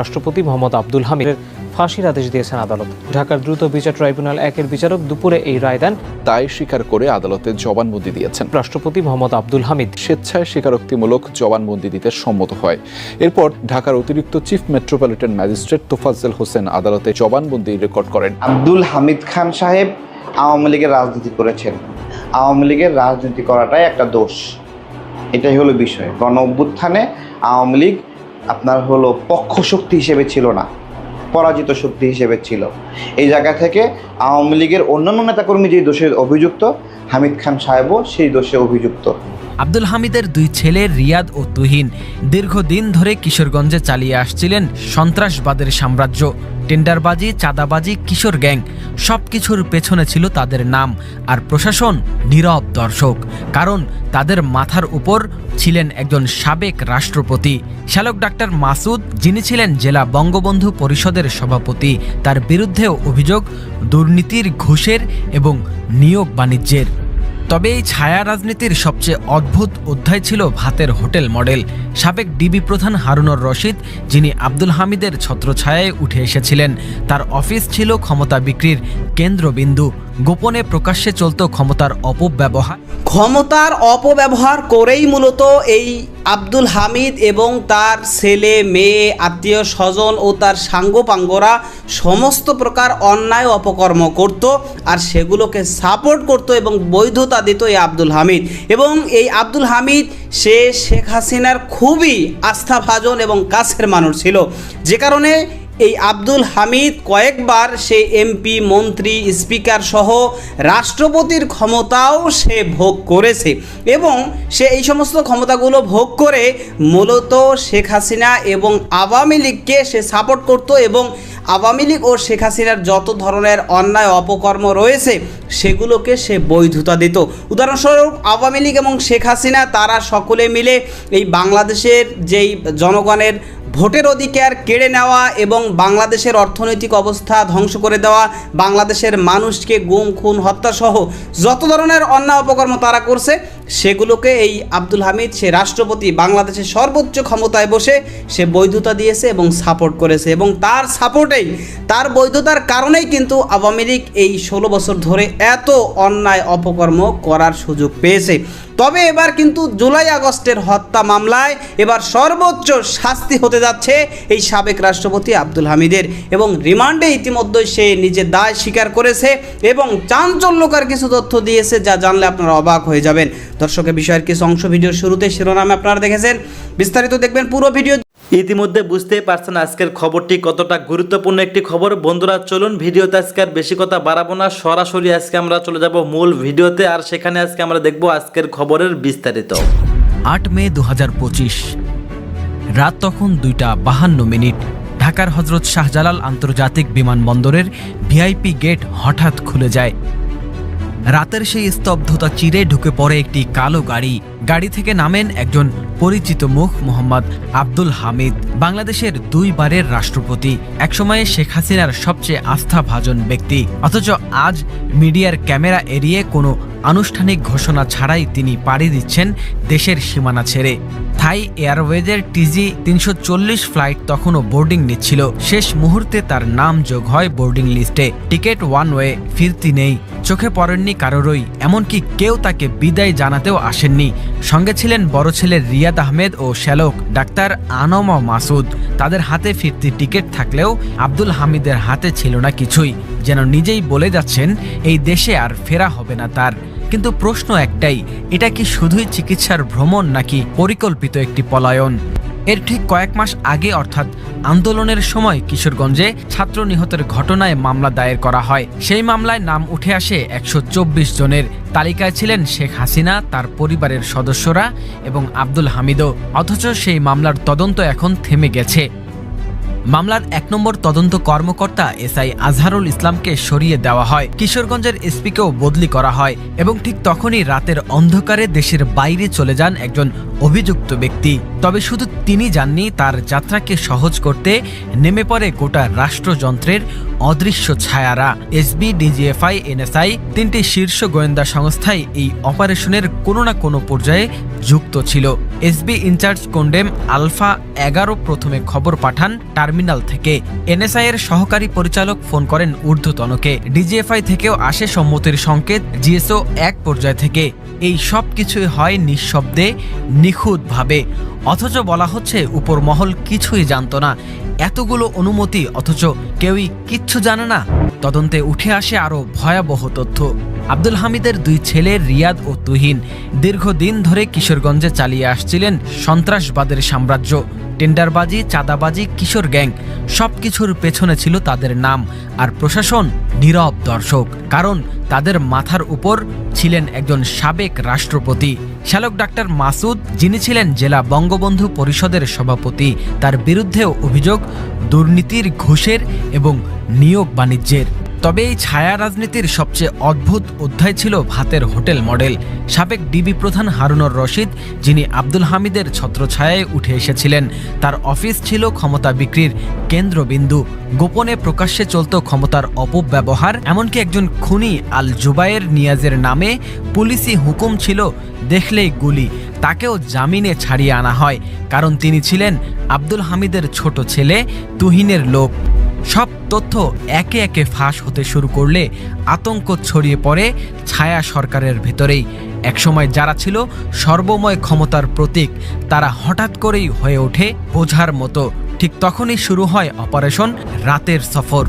রাষ্ট্রপতি মোহাম্মদ আব্দুল হামিদের ফাঁসির আদেশ দিয়েছেন আদালত। ঢাকার দ্রুত বিচার ট্রাইব্যুনাল একের বিচারক দুপুরে এই রায় দেন। তাই স্বীকার করে আদালতে জবানবন্দি দিয়েছেন। রাষ্ট্রপতি মোহাম্মদ আব্দুল হামিদ। স্বেচ্ছায় স্বীকারোক্তিমূলক জবানবন্দি দিতে সম্মত হয়। এরপর ঢাকার অতিরিক্ত chief metropolitan magistrate Tofazzal Hossain আদালতে জবানবন্দি রেকর্ড করেন। আব্দুল হামিদ খান সাহেব আওয়ামী লীগের রাজনীতি করেছেন। আওয়ামী লীগের রাজনীতি করাটাই একটা দোষ। এটাই হলো বিষয়। গণ অভ্যুত্থানে আওয়ামী লীগ আপনার হলো পক্ষ শক্তি হিসেবে ছিল না, পরাজিত শক্তি হিসেবে ছিল। এই জায়গা থেকে আওয়ামী লীগের অন্যান্য নেতাকর্মী যেই দোষে অভিযুক্ত, হামিদ খান সাহেবও সেই দোষে অভিযুক্ত। আব্দুল হামিদের দুই ছেলে রিয়াদ ও তুহিন দীর্ঘদিন ধরে কিশোরগঞ্জে চালিয়ে আসছিলেন সন্ত্রাসবাদের সাম্রাজ্য। টেন্ডারবাজি, চাঁদাবাজি, কিশোর গ্যাং সব কিছুর পেছনে ছিল তাদের নাম আর প্রশাসন নীরব দর্শক, কারণ তাদের মাথার উপর ছিলেন একজন সাবেক রাষ্ট্রপতি। শ্যালক ডাক্তার মাসুদ, যিনি ছিলেন জেলা বঙ্গবন্ধু পরিষদের সভাপতি, তার বিরুদ্ধেও অভিযোগ, দুর্নীতির ঘুষের এবং নিয়োগ বাণিজ্যের। তবে এই ছায়া রাজনীতির সবচেয়ে অদ্ভুত অধ্যায় ছিল ভাতের হোটেল মডেল। সাবেক ডিবি প্রধান হারুনর রশিদ, যিনি আব্দুল হামিদের ছত্রছায়ায় উঠে এসেছিলেন। তার অফিস ছিল ক্ষমতা বিক্রির কেন্দ্রবিন্দু। গোপনে প্রকাশ্যে চলত ক্ষমতার অপব্যবহার। ক্ষমতার অপব্যবহার করেই মূলত এই আব্দুল হামিদ এবং তার ছেলে, মেয়ে, আত্মীয় স্বজন ও তার সাঙ্গপাঙ্গরা সমস্ত প্রকার অন্যায় অপকর্ম করত আর সেগুলোকে সাপোর্ট করত এবং বৈধতা দিত এই আব্দুল হামিদ। এবং এই আব্দুল হামিদ, সে শেখ হাসিনার খুবই আস্থাভাজন এবং কাছের মানুষ ছিল। যে কারণে এই আব্দুল হামিদ কয়েকবার সে এমপি, মন্ত্রী, স্পিকার সহ রাষ্ট্রপতির ক্ষমতাও সে ভোগ করেছে এবং সে এই সমস্ত ক্ষমতাগুলো ভোগ করে মূলত শেখ হাসিনা এবং আওয়ামী লীগকে সে সাপোর্ট করত এবং আওয়ামী লীগ ও শেখ হাসিনার যত ধরনের অন্যায় অপকর্ম রয়েছে, সেগুলোকে সে বৈধতা দিত। উদাহরণস্বরূপ, আওয়ামী লীগ এবং শেখ হাসিনা, তারা সকলে মিলে এই বাংলাদেশের যেই জনগণের ভোটের অধিকার কেড়ে নেওয়া এবং বাংলাদেশের অর্থনৈতিক অবস্থা ধ্বংস করে দেওয়া, বাংলাদেশের মানুষকে গুম, খুন, হত্যাসহ যত ধরনের অন্যায় অপকর্ম তারা করছে সেগুলোকে এই আব্দুল হামিদ, সে রাষ্ট্রপতি বাংলাদেশের সর্বোচ্চ ক্ষমতায় বসে সে বৈধতা দিয়েছে এবং সাপোর্ট করেছে এবং তার সাপোর্টেই, তার বৈধতার কারণেই কিন্তু আওয়ামী লীগ এই ষোলো বছর ধরে এত অন্যায় অপকর্ম করার সুযোগ পেয়েছে। তবে এবার কিন্তু জুলাই আগস্টের হত্যা মামলায় এবার সর্বোচ্চ শাস্তি হতে যাচ্ছে এই সাবেক রাষ্ট্রপতি আব্দুল হামিদের এবং রিমান্ডে ইতিমধ্যে সে নিজের দায় স্বীকার করেছে এবং চাঞ্চল্যকার কিছু তথ্য দিয়েছে যা জানলে আপনারা অবাক হয়ে যাবেন। দর্শকের বিষয়ের কিছু অংশ ভিডিওর শুরুতে শিরোনামে আপনারা দেখেছেন। বিস্তারিত দেখবেন পুরো ভিডিও ইতিমধ্যে বুঝতেই পারছেন আজকের খবরটি কতটা গুরুত্বপূর্ণ একটি খবর। বন্ধুরা, চলুন ভিডিওতে আজকে আর বেশি কথা বাড়াবো না। সরাসরি আজকে আমরা চলে যাব মূল ভিডিওতে আর সেখানে আজকে আমরা দেখব আজকের খবরের বিস্তারিত। আট মে দু হাজার পঁচিশ, রাত তখন দুইটা বাহান্ন মিনিট, ঢাকার হজরত শাহজালাল আন্তর্জাতিক বিমানবন্দরের ভিআইপি গেট হঠাৎ খুলে যায়। রাতের সেই স্তব্ধতা চিরে ঢুকে পড়ে একটি কালো গাড়ি। গাড়ি থেকে নামেন একজন পরিচিত মুখ, মোহাম্মদ আব্দুল হামিদ, বাংলাদেশের দুইবারের রাষ্ট্রপতি, একসময়ে শেখ হাসিনার সবচেয়ে আস্থাভাজন ব্যক্তি। অথচ আজ মিডিয়ার ক্যামেরা এড়িয়ে কোনো আনুষ্ঠানিক ঘোষণা ছাড়াই তিনি পাড়ি দিচ্ছেন দেশের সীমানা ছেড়ে। থাই এয়ারওয়েজের টিজি তিনশো চল্লিশ ফ্লাইট তখনও বোর্ডিং নিচ্ছিল। শেষ মুহূর্তে তার নাম যোগ হয় বোর্ডিং লিস্টে। টিকেট ওয়ান ওয়ে, ফিরতি নেই। চোখে পড়েননি কারোরই, এমনকি কেউ তাকে বিদায় জানাতেও আসেননি। সঙ্গে ছিলেন বড় ছেলে রিয়াদ আহমেদ ও শ্যালক ডাক্তার আনম মাসুদ। তাদের হাতে ফিরতি টিকিট থাকলেও আব্দুল হামিদের হাতে ছিল না কিছুই। যেন নিজেই বলে যাচ্ছেন, এই দেশে আর ফেরা হবে না তার। কিন্তু প্রশ্ন একটাই, এটা কি শুধুই চিকিৎসার ভ্রমণ নাকি পরিকল্পিত একটি পলায়ন? এর ঠিক কয়েক মাস আগে অর্থাৎ আন্দোলনের সময় কিশোরগঞ্জে ছাত্র নিহতের ঘটনায় মামলা দায়ের করা হয়। সেই মামলায় নাম উঠে আসে একশো চব্বিশ জনের। তালিকায় ছিলেন শেখ হাসিনা, তার পরিবারের সদস্যরা এবং আব্দুল হামিদও। অথচ সেই মামলার তদন্ত এখন থেমে গেছে। মামলার এক নম্বর তদন্ত কর্মকর্তা এসআই আজহারুল ইসলামকে সরিয়ে দেওয়া হয়। কিশোরগঞ্জের এসপিকেও বদলি করা হয় এবং ঠিক তখনই রাতের অন্ধকারে দেশের বাইরে চলে যান একজন অভিযুক্ত ব্যক্তি। তবে শুধু তিনি যাননি, তার যাত্রাকে সহজ করতে নেমে পড়ে গোটা রাষ্ট্রযন্ত্রের অদৃশ্য ছায়ারা। এসবি, ডিজিএফআই, এনএসআই তিনটি শীর্ষ গোয়েন্দা সংস্থাই এই অপারেশনের কোনো না কোনো পর্যায়ে যুক্ত ছিল। এসবি ইনচার্জ কোন্ডেম আলফা এগারো প্রথমে খবর পাঠান টার্মিনাল থেকে। এনএসআই এর সহকারী পরিচালক ফোন করেন ঊর্ধ্বতনকে। ডিজিএফআই থেকেও আসে সম্মতির সংকেত জিএসও এক পর্যায় থেকে। এই সব কিছুই হয় নিঃশব্দে, নিখুঁতভাবে। অথচ বলা হচ্ছে উপর মহল কিছুই জানত না। এতগুলো অনুমতি, অথচ কেউই কিচ্ছু জানে না। তদন্তে উঠে আসে আরও ভয়াবহ তথ্য। আব্দুল হামিদের দুই ছেলে রিয়াদ ও তুহিন দীর্ঘদিন ধরে কিশোরগঞ্জে চালিয়ে আসছিলেন সন্ত্রাসবাদের সাম্রাজ্য। টেন্ডারবাজি, চাঁদাবাজি, কিশোর গ্যাং সব কিছুর পেছনে ছিল তাদের নাম আর প্রশাসন নীরব দর্শক, কারণ তাদের মাথার উপর ছিলেন একজন সাবেক রাষ্ট্রপতি। শ্যালক ডাক্তার মাসুদ, যিনি ছিলেন জেলা বঙ্গবন্ধু পরিষদের সভাপতি, তার বিরুদ্ধেও অভিযোগ, দুর্নীতির ঘুষের এবং নিয়োগ বাণিজ্যের। তবে এই ছায়া রাজনীতির সবচেয়ে অদ্ভুত অধ্যায় ছিল ভাতের হোটেল মডেল। সাবেক ডিবি প্রধান হারুনর রশিদ, যিনি আব্দুল হামিদের ছত্রছায়ায় উঠে এসেছিলেন। তার অফিস ছিল ক্ষমতা বিক্রির কেন্দ্রবিন্দু। গোপনে প্রকাশ্যে চলত ক্ষমতার অপব্যবহার, এমনকি একজন খুনি আল জুবায়ের নিয়াজের নামে পুলিশি হুকুম ছিল, দেখলেই গুলি, তাকেও জামিনে ছাড়িয়ে আনা হয়। কারণ তিনি ছিলেন আব্দুল হামিদের ছোট ছেলে তুহিনের লোক। সব তথ্য একে একে ফাঁস হতে শুরু করলে আতঙ্ক ছড়িয়ে পড়ে ছায়া সরকারের ভেতরেই। একসময় যারা ছিল সর্বময় ক্ষমতার প্রতীক, তারা হঠাৎ করেই হয়ে ওঠে বোঝার মতো। ঠিক তখনই শুরু হয় অপারেশন রাতের সফর।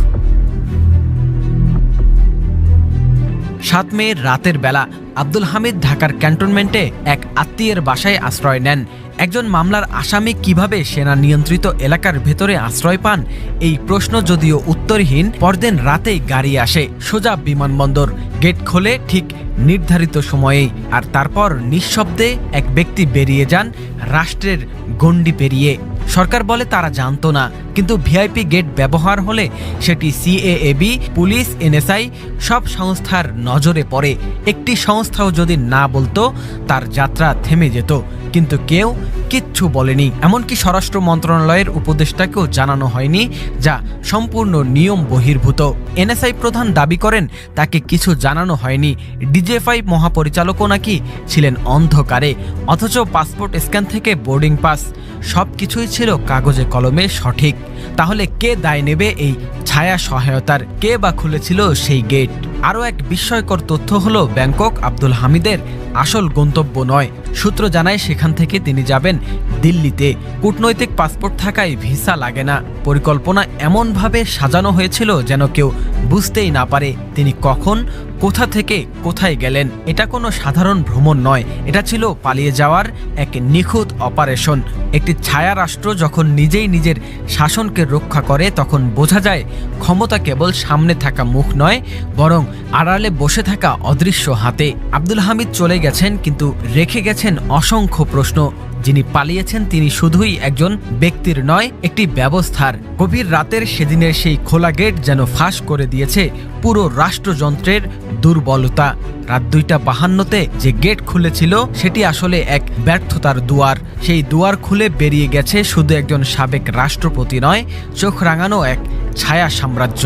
সাত মে রাতের বেলা আব্দুল হামিদ ঢাকার ক্যান্টনমেন্টে এক আত্মীয়ের বাসায় আশ্রয় নেন। একজন মামলার আসামি কীভাবে সেনা নিয়ন্ত্রিত এলাকার ভেতরে আশ্রয় পান, এই প্রশ্ন যদিও উত্তরহীন, পরদিন রাতেই গাড়ি আসে সোজা বিমানবন্দর। গেট খোলে ঠিক নির্ধারিত সময়েই, আর তারপর নিঃশব্দে এক ব্যক্তি বেরিয়ে যান রাষ্ট্রের গণ্ডি পেরিয়ে। সরকার বলে তারা জানতো না, কিন্তু ভিআইপি গেট ব্যবহার হলে সেটি সিএএবি, পুলিশ, এনএসআই সব সংস্থার নজরে পড়ে। একটি সংস্থাও যদি না বলতো, তার যাত্রা থেমে যেত। কিন্তু কেউ কিচ্ছু বলেনি। এমনকি স্বরাষ্ট্র মন্ত্রণালয়ের উপদেষ্টাকেও জানানো হয়নি যা সম্পূর্ণ নিয়ম বহির্ভূত। এনএসআই প্রধান দাবি করেন, তাকে কিছু জানানো হয়নি। ডিজিএফআই মহাপরিচালকও নাকি ছিলেন অন্ধকারে, অথচ পাসপোর্ট স্ক্যান থেকে বোর্ডিং পাস। সব কিছুই ছিল কাগজে কলমে সঠিক। তাহলে কে দায় নেবে এই ছায়া সহায়তার? কে বা খুলেছিল সেই গেট? আরও এক বিস্ময়কর তথ্য হল, ব্যাংকক আব্দুল হামিদের আসল গন্তব্য নয়। সূত্র জানায় সেখান থেকে তিনি যাবেন দিল্লিতে। কূটনৈতিক পাসপোর্ট থাকায় ভিসা লাগে না। পরিকল্পনা এমনভাবে সাজানো হয়েছিল যেন কেউ বুঝতেই না পারে তিনি কখন, কোথা থেকে, কোথায় গেলেন। এটা কোনো সাধারণ ভ্রমণ নয়। এটা ছিল পালিয়ে যাওয়ার এক নিখুঁত অপারেশন। একটি ছায়া রাষ্ট্র যখন নিজেই নিজের শাসনকে রক্ষা করে, তখন বোঝা যায় ক্ষমতা কেবল সামনে থাকা মুখ নয়, বরং আড়ালে বসে থাকা অদৃশ্য হাতে। আব্দুল হামিদ চলে গেছেন, কিন্তু রেখে গেছেন অসংখ্য প্রশ্ন। যিনি পালিয়েছেন, তিনি শুধুই একজন ব্যক্তির নয়, একটি ব্যবস্থার। গভীর রাতের সেদিনের সেই খোলা গেট যেন ফাঁস করে দিয়েছে পুরো রাষ্ট্রযন্ত্রের দুর্বলতা। রাত দুইটা বাহান্নতে যে গেট খুলেছিল, সেটি আসলে এক ব্যর্থতার দুয়ার। সেই দুয়ার খুলে বেরিয়ে গেছে শুধু একজন সাবেক রাষ্ট্রপতি নয়, চোখ রাঙানো এক ছায়া সাম্রাজ্য।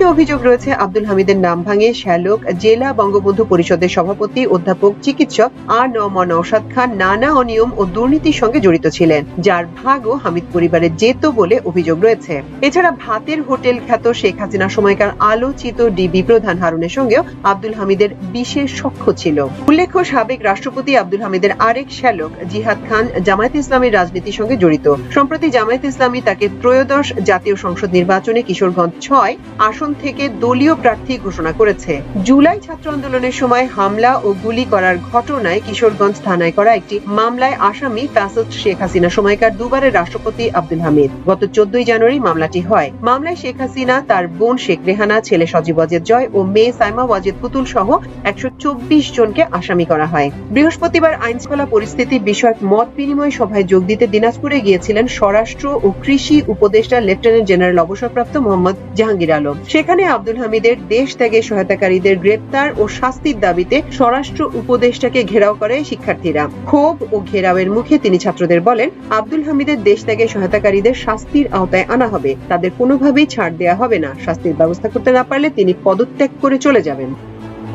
একটি অভিযোগ রয়েছে, আব্দুল হামিদের নাম ভাঙে শ্যালক, জেলা বঙ্গবন্ধু পরিষদের সভাপতি, অধ্যাপক, চিকিৎসক আর নম নওশাদ খান নানা অনিয়ম ও দুর্নীতির সঙ্গে জড়িত ছিলেন, যার ভাগও হামিদ পরিবারের যেত বলে অভিযোগ রয়েছে। এছাড়া ভাতের হোটেল খ্যাত শেখ হাসিনা সময়কার আলোচিত ডিবি প্রধান হারুনের সঙ্গেও আব্দুল হামিদের বিশেষ সখ্য ছিল। উল্লেখ্য, সাবেক রাষ্ট্রপতি আব্দুল হামিদের আরেক শ্যালক, জিহাদ খান, জামায়াত ইসলামের রাজনীতির সঙ্গে জড়িত। সম্প্রতি জামায়াত ইসলামী তাকে ত্রয়োদশ জাতীয় সংসদ নির্বাচনে কিশোরগঞ্জ ছয় আসন থেকে দলীয় প্রার্থী ঘোষণা করেছে। জুলাই ছাত্র আন্দোলনের সময় হামলা ও গুলি করার ঘটনায় কিশোরগঞ্জ থানায় করা একটি মামলায় আসামি ফাসাদ শেখ হাসিনা, সময়কার দুবারের রাষ্ট্রপতি আব্দুল হামিদ। গত চোদ্দই জানুয়ারি মামলাটি হয়। মামলায় শেখ হাসিনা, তার বোন শেখ রেহানা, ছেলে সজীব ওয়াজেদ জয় ও মেয়ে সাইমা ওয়াজেদ পুতুল সহ একশো চব্বিশ জনকে আসামি করা হয়। বৃহস্পতিবার আইনশৃঙ্খলা পরিস্থিতি বিষয়ক মত বিনিময় সভায় যোগ দিতে দিনাজপুরে গিয়েছিলেন স্বরাষ্ট্র ও কৃষি উপদেষ্টা লেফটেন্যান্ট জেনারেল অবসরপ্রাপ্ত মোহাম্মদ জাহাঙ্গীর আলম। সেখানে আব্দুল হামিদের দেশ ত্যাগে সহায়তাকারীদের গ্রেপ্তার ও শাস্তির দাবিতে স্বরাষ্ট্র উপদেষ্টাকে ঘেরাও করে শিক্ষার্থীরা। ক্ষোভ ও ঘেরাওয়ের মুখে তিনি ছাত্রদের বলেন, আব্দুল হামিদের দেশ ত্যাগে সহায়তাকারীদের শাস্তির আওতায় আনা হবে। তাদের কোনোভাবেই ছাড় দেয়া হবে না। শাস্তির ব্যবস্থা করতে না পারলে তিনি পদত্যাগ করে চলে যাবেন।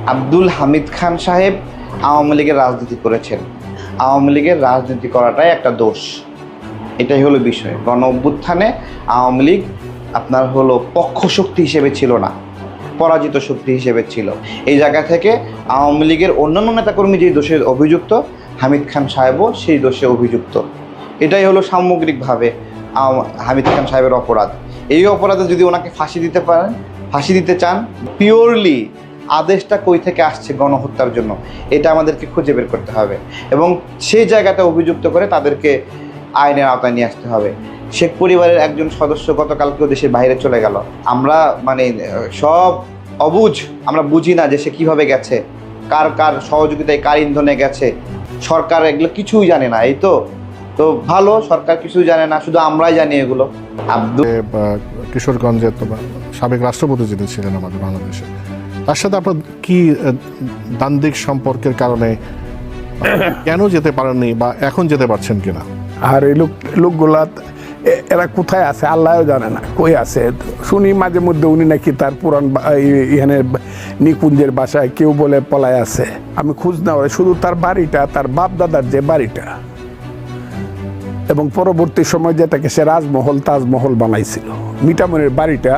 আব্দুল হামিদ খান সাহেব আওয়ামী লীগের রাজনীতি করেছেন। আওয়ামী লীগের রাজনীতি করাটাই একটা দোষ। এটাই হলো বিষয়। গণ অভ্যুত্থানে আওয়ামী লীগ আপনার হলো পক্ষ শক্তি হিসেবে ছিল না, পরাজিত শক্তি হিসেবে ছিল। এই জায়গা থেকে আওয়ামী লীগের অন্যান্য নেতাকর্মী যে দোষে অভিযুক্ত, হামিদ খান সাহেবও সেই দোষে অভিযুক্ত। এটাই হলো সামগ্রিকভাবে হামিদ খান সাহেবের অপরাধ। এই অপরাধে যদি ওনাকে ফাঁসি দিতে পারেন, ফাঁসি দিতে চান, পিওরলি আদেশটা কই থেকে আসছে গণহত্যার জন্য, এটা আমাদেরকে খুঁজে বের করতে হবে। এবং সেই জায়গাটা অভিযুক্ত করে তাদেরকে আইনের আওতায় নিয়ে আসতে হবে। শেখ পরিবারের একজন সদস্য গতকালকেও দেশের বাইরে চলে গেল। আমরা মানে সব অবুঝ আমরা বুঝি না যে সে কীভাবে গেছে কার কার সহযোগিতায় কার ইন্ধনে গেছে সরকার এগুলো কিছুই জানে না এই তো। তো ভালো সরকার কিছুই জানে না শুধু আমরাই জানি এগুলো। আব্দুল কিশোরগঞ্জের তো সাবেক রাষ্ট্রপতি যিনি ছিলেন আমাদের বাংলাদেশে। তার সাথে আপনার কি আহ, দ্বান্দ্বিক সম্পর্কের কারণে কেন যেতে পারেননি বা এখন যেতে পারছেন কিনা? আর এই লোক লোকগুলা এরা কোথায় আছে? আল্লাহও জানে না। কই আছে? শুনি মাঝে মধ্যে উনি নাকি তার পুরান এখানে নিকুঞ্জের বাসায় কেউ বলে পলায় আছে। আমি খোঁজ না শুধু তার বাড়িটা, তার বাপ দাদার যে বাড়িটা। এবং পরবর্তী সময় যেটাকে সে রাজমহল, তাজমহল বানাইছিল। মিটামনের বাড়িটা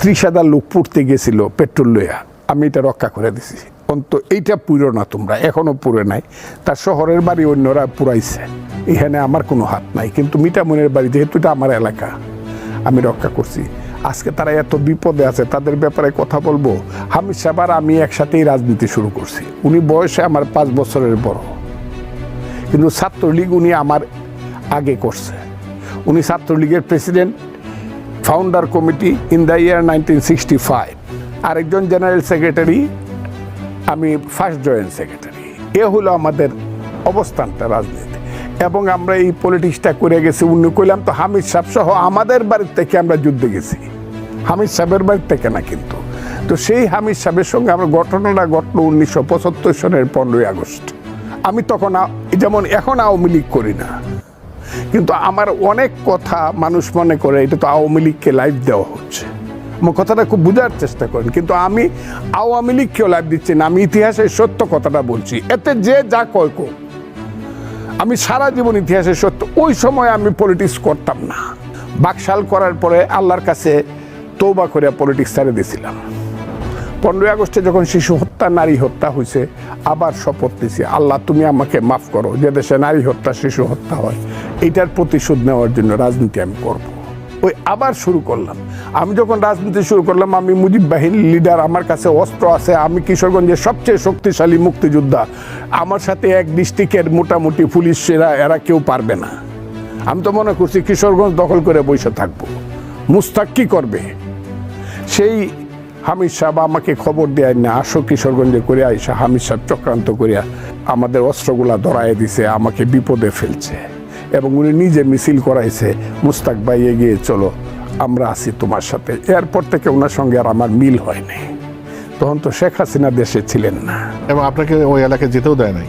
ত্রিশ হাজার লোক পুড়তে গেছিল পেট্রোল লইয়া। আমি এটা রক্ষা করে দিছি। অন্ত এইটা পুরো না তোমরা এখনও পুরে নাই। তার শহরের বাড়ি অন্যরা পুরাইছে এখানে আমার কোনো হাত নাই। কিন্তু মিটামনের বাড়ি, যেহেতু এটা আমার এলাকা, আমি রক্ষা করছি। আজকে তারা এত বিপদে আছে, তাদের ব্যাপারে কথা বলব। হামিদ সাহেব আর আমি একসাথেই রাজনীতি শুরু করছি। উনি বয়সে আমার পাঁচ বছরের বড়। কিন্তু ছাত্রলীগ উনি আমার আগে করছে। উনি ছাত্রলীগের president founder committee in the year nineteen sixty five আরেকজন জেনারেল সেক্রেটারি আমি ফার্স্ট জয়েন্ট সেক্রেটারি এ হলো আমাদের অবস্থানটা রাজনীতি এবং আমরা এই পলিটিক্সটা করে গেছি উনি কইলাম তো হামিদ সাহেব সহ আমাদের বাড়ির থেকে আমরা যুদ্ধে গেছি। হামিদ সাহেবের বাড়ির থেকে না কিন্তু। তো সেই হামিদ সাহেবের সঙ্গে আমরা ঘটনাটা ঘটলো উনিশশো পঁচাত্তর সনের পনেরোই আগস্ট। আমি তখন যেমন এখন আওয়ামী লীগ করি না। কিন্তু আমার অনেক কথা মানুষ মনে করে, এটা তো আওয়ামী লীগকে লাইভ দেওয়া হচ্ছে। আমার কথাটা খুব বোঝার চেষ্টা করেন, কিন্তু আমি আওয়ামী লীগকেও লাইভ দিচ্ছি না। আমি ইতিহাসের সত্য কথাটা বলছি। এতে যে যা কয় আমি সারা জীবন ইতিহাসে সত্য, ওই সময় আমি পলিটিক্স করতাম না। বাকশাল করার পরে আল্লাহর কাছে তৌবা করে পলিটিক্স ছেড়ে দিয়েছিলাম পনেরোই আগস্টে যখন শিশু হত্যা, নারী হত্যা হয়েছে আবার শপথ দিছি আল্লাহ তুমি আমাকে মাফ করো, যে দেশে নারী হত্যা, শিশু হত্যা হয়, এটার প্রতিশোধ নেওয়ার জন্য রাজনীতি আমি করব। ওই আবার শুরু করলাম। আমি যখন রাজনীতি শুরু করলাম, আমি মুজিব বাহিনীর লিডার আমার কাছে অস্ত্র আছে, আমি কিশোরগঞ্জের সবচেয়ে শক্তিশালী মুক্তিযোদ্ধা। আমার সাথে এক ডিস্ট্রিক্টের মোটামুটি পুলিশেরা এরা কেউ পারবে না। আমি তো মনে করছি কিশোরগঞ্জ দখল করে বসে থাকব। মুস্তাক কি করবে? সেই হামিদ সাহেব আমাকে খবর দেয় না, আসো কিশোরগঞ্জে করে আইসা, হামিদ সাহেব চক্রান্ত করিয়া আমাদের অস্ত্রগুলা ধরায় দিছে, আমাকে বিপদে ফেলছে। এবং উনি নিজে মিছিল করাইছে, মুস্তাক ভাই এগিয়ে চলো, আমরা আছি তোমার সাথে। এরপর থেকে ওনার সঙ্গে আর আমার মিল হয়নি। তখন তো শেখ হাসিনা দেশে ছিলেন না। এবং আপনাকে ওই এলাকায় যেতেও দেয় নাই?